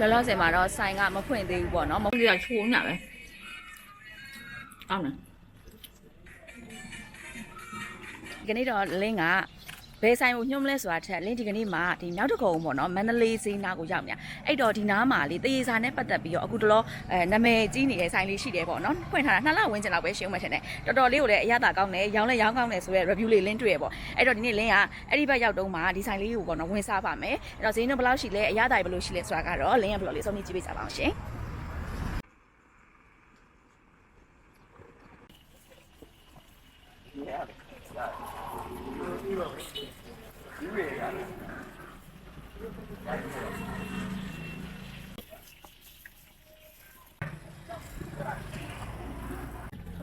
လောလောဆယ်မှာတော့ဆိုင်ကမဖွင့်သေးဘူးပေါ့နော်မဖွင့်သေးတာချိုးနေပဲအောင်နော်ဒီကနေ့တော့လင်းက ဘယ်ဆိုင်ကိုညွှန်းမလဲဆိုတာထက်လင်းဒီကနေ့မှာဒီမြောက်တကုံပေါ့နော်မန္တလေးဈေးနားကိုရောက်နေတာအဲ့တော့ဒီနားမှာလေတရေစာနဲ့ပတ်သက်ပြီးတော့အခုတလောအဲနာမည်ကြီးနေတဲ့ဆိုင်လေးရှိတယ်ပေါ့နော်ဖွင့်ထားတာနှစ်လဝန်းကျင်လောက်ပဲရှင်းမှထင်တယ်တော်တော်လေးကိုလည်းအရသာကောင်းတယ်ရောင်းလဲရောင်းကောင်းတယ်ဆိုရဲ review လေးလင်းတွေ့ရပေါ့အဲ့တော့ဒီနေ့လင်းကအဲ့ဒီဘက်ရောက်တော့မှဒီဆိုင်လေးကိုပေါ့နော်ဝင်စားပါမယ်အဲ့တော့ဈေးနှုန်းဘယ်လောက်ရှိလဲအရသာဘယ်လိုရှိလဲဆိုတာကတော့လင်းကဘယ်လိုလေးစုံကြည့်ပေးကြပါအောင်ရှင်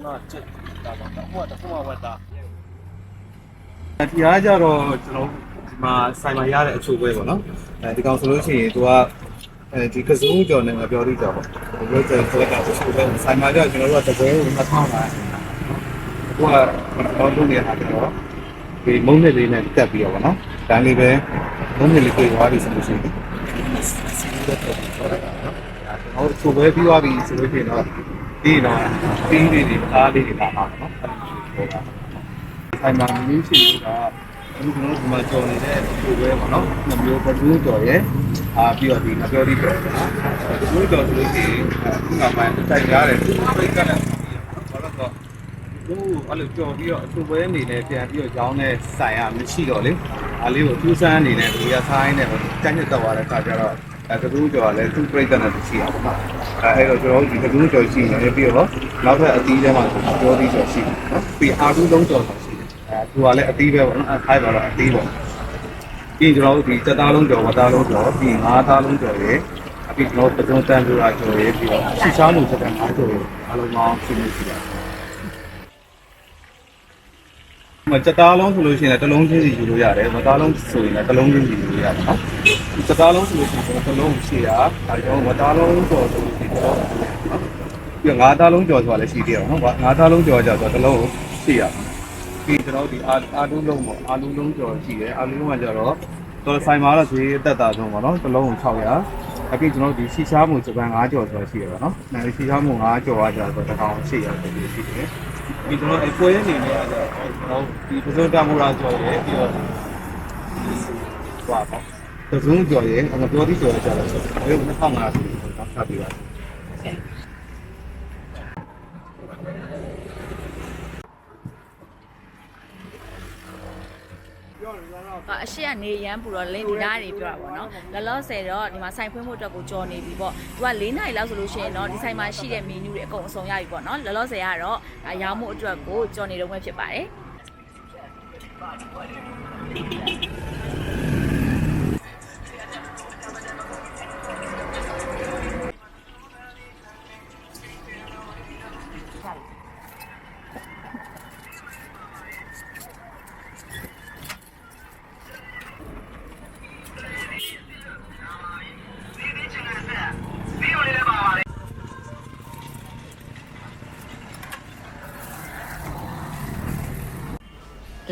တော့ချက်တာတော့ဟိုကတခုမှဝတ်တာဒီအားကြတော့ကျွန်တော်ဒီမှာဆိုင်မှာရတဲ့အချို့ပဲပေါ့နော်အဲဒီကောင်ဆိုလို့ရှိရင်သူကအဲဒီကစုံကြော်နဲ့ငါပြောသေးကြပါဘောဘယ်လိုဆိုတော့အချို့ပဲဆိုင်မှာကြကျွန်တော်တို့ကတပွဲကို2000ပါဟိုကတော့လုပ်နေတာကြတော့ဒီမုံနဲ့လေးနဲ့တက်ပြီးတော့ဗောနော်ဒါလေးပဲမုံနဲ့လေးကိုရွာပြီးဆိုလို့ရှိရင်ကျွန်တော်တို့ချိုးပဲပြီးသွားပြီဆိုလို့ရှိရင်တော့ ဒီတော့တင်းလေးတွေအားလေးတွေလာပါတော့နော်ဆိုင်မှာမင်းရှိလို့ကအခုကျွန်တော်တို့ဒီမှာကြော်နေတဲ့ချိုးပဲပေါ့နော်နှမျိုးပဒူးကြော်ရဲ့အာပြီးတော့ဒီငါပြောပြီးကြော်တယ်နော်ပဒူးကြော်ဆိုလို့ရှိရင်အခုနောက်ပိုင်းတိုက်ရတယ်ပြိတ်ကလည်းဘာလို့တော့ဟိုအဲ့လိုကြော်ပြီးတော့အချိုးပဲအနေနဲ့ပြန်ပြီးတော့ရောင်းတဲ့ဆိုင်ကမရှိတော့လေအားလေးကိုထူးဆန်းအနေနဲ့ဒီကဆိုင်းနဲ့တန်းညက်တော့သွားတဲ့အခါကျတော့ အဲကတူးကြော်ကလည်းသူ့ပြိတ်ကနဲ့ရှိရပါတော့အဲအဲ့တော့ကျွန်တော်တို့ဒီကတူးကြော်ရှိနေပြီးတော့နောက်ထပ်အသီးထဲမှာပြောပြီးကြော်ရှိတယ်နော်ပြီးအာတူးလုံးကြော်ဆိုရှိတယ်အဲသူကလည်းအသီးပဲပေါ့နော်အဲခိုင်းပါတော့အသီးပေါ့ပြီးကျွန်တော်တို့ဒီစက်သားလုံးကြော်ဝသားလုံးကြော်ပြီးငါးသားလုံးကြော်ရေအပြီးကျွန်တော်ပစုံတန်ပြူရာကြော်ရေပြီးတော့ရှီချားမှုစက်တန်ငါးကြော်ရေအလုံးပေါင်းရှင်းနေရှိတယ် မစက်သားလုံးဆိုလို့ရှိရင်တစ်လုံးချင်းစီယူလို့ရတယ်ဝသားလုံးဆိုရင်လည်းတစ်လုံးချင်းစီယူလို့ရတယ်နော်စက်သားလုံးဆိုလို့ရှိရင်တစ်လုံးရှိတာဒါကြောင့်ဝသားလုံးကြော်ဆိုလို့ရှိရင်တော့နော်ပြီးငါးသားလုံးကြော်ဆိုတာလည်းရှိသေးတယ်နော်ငါးသားလုံးကြော်ကြဆိုတော့တစ်လုံးရှိရပြီးကျွန်တော်ဒီအာအာလူးလုံးပေါ့အာလူးလုံးကြော်ရှိတယ်အာလူးလုံးကကြတော့တော်ဆိုင်မှာတော့ဈေးအသက်တာဆုံးပေါ့နော်တစ်လုံး600အပြင်ကျွန်တော်ဒီစီရှားမှုဂျပန်5ကြော်ဆိုတာရှိရပါတော့။အဲဒီစီရှားမှု5ကြော်ကကြတော့တစ်ကောင်800ဆိုပြီးရှိတယ်။ ဒီကျွန်တော်အပွဲအနေနဲ့ကကြတော့ကျွန်တော်ဒီပစုံတမူရာကြော်ရဲပြီးတော့သွားပေါ့။ပစုံကြော်ရဲအမပြောသေးကြော်ရဲကြတော့ဘယ်လိုနှစ်ထောင်ငါဆိုပြီးတော့ဆက်ပြီးပါ။ အ ရှိကနေရမ်းပူတော့လင်းဒီနားတွေပြောတာပေါ့နော်လောလောဆယ်တော့ဒီမှာဆိုင်ဖွင့်ဖို့အတွက်ကိုကြော်နေပြီပေါ့သူက၄နာရီလောက်ဆိုလို့ရှိရင်တော့ဒီဆိုင်မှာရှိတဲ့မီနူတွေအကုန်အစုံရပြီပေါ့နော်လောလောဆယ်ကတော့ဒါရောင်းမှုအတွက်ကိုကြော်နေတော့မှဖြစ်ပါတယ်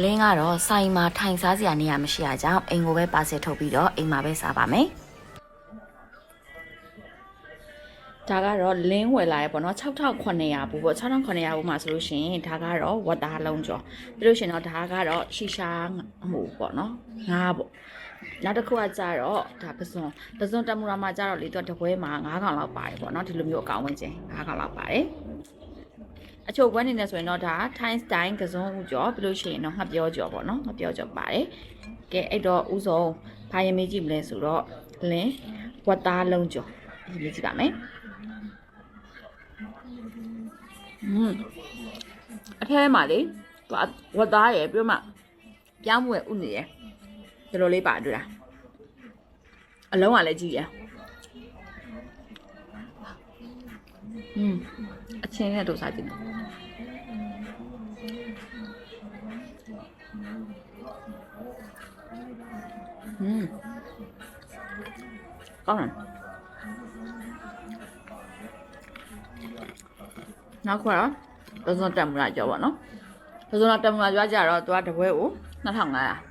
လင်းကတော့ဆိုင်မှာထိုင်စားစရာနေရာမရှိတာကြောင့်အိမ်ကိုပဲပါဆယ်ထုတ်ပြီးတော့အိမ်မှာပဲစားပါမယ်ဒါကတော့လင်းဝယ်လာရပေါ့နော်6900ဘူးပေါ့6900ဘူးမှာဆိုလို့ရှိရင်ဒါကတော့ဝတ်သားလုံးကျော်ပြီးလို့ရှိရင်တော့ဒါကတော့ရှီရှာဟိုပေါ့နော်ငါးပေါ့နောက်တစ်ခုကကြတော့ဒါပစွန်ပစွန်တမူရာမှာကြတော့လေသူကတပွဲမှာ9កောင်လောက်ပါတယ်ပေါ့နော်ဒီလိုမျိုးအကောင်ဝင်ချင်း9កောင်လောက်ပါတယ် အချို့ကွန်းနေနေဆိုရင်တော့ဒါ time style ကစုံဥကြောပြီးလို့ရှိရင်တော့ငှက်ပြောကြောပေါ့နော်ငှက်ပြောကြောပါတယ်ကဲအဲ့တော့ဥဆုံးဘာရမေးကြည့်မလဲဆိုတော့လင်းဝတ်သားလုံးကြောဒီလေးကြည့်ပါမယ်อืมအထဲမှာလေသူဝတ်သားရယ်ပြီးတော့မှပြောင်းမှုရဥနေရယ်ဒီလိုလေးပါတွေ့တာအလုံးကလည်းကြည့်ရอืมအချင်းနဲ့တို့စားကြည့် ကောင်းတယ်နောက်ခွာတော့သုံးတက်မလားကြောပါနော်သုံးတက်မလားကြွားကြတော့သူကတပွဲကို2500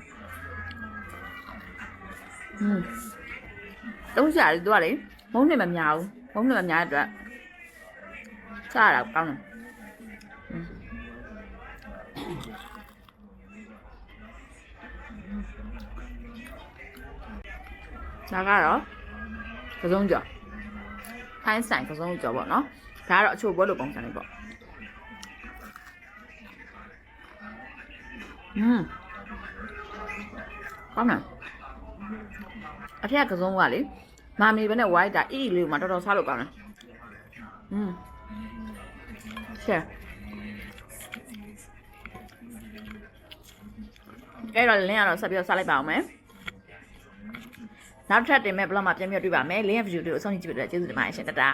อืมတုံးကြတယ်သူကလေမုံနဲ့မများဘူးမုံနဲ့မများတဲ့အတွက်စားရတာကောင်းတယ်ဒါကတော့ ကစုံကြော်ဖိုင်းဆိုင်ကစုံကြော်ပေါ့နော်ဒါကတော့အချို့ဘွဲလိုပုံစံလေးပေါ့อืมကောင်းတယ်အထက်ကစုံကလေမာမီပဲနဲ့ဝိုင်းတာအီအီလေးကိုမှတော်တော်စားလို့ကောင်းတယ်อืมရှယ်အဲ့တော့လင်းကတော့ဆက်ပြီးတော့စားလိုက်ပါအောင်မယ် နောက်ထပ်တင်မဲ့ဘလော့မှာပြန်ပြီးတော့တွေ့ပါမယ်လင်းရဲ့ video တွေကိုအဆုံးထိကြည့်ပြတဲ့ကျေးဇူးတင်ပါတယ်ရှင်တတာ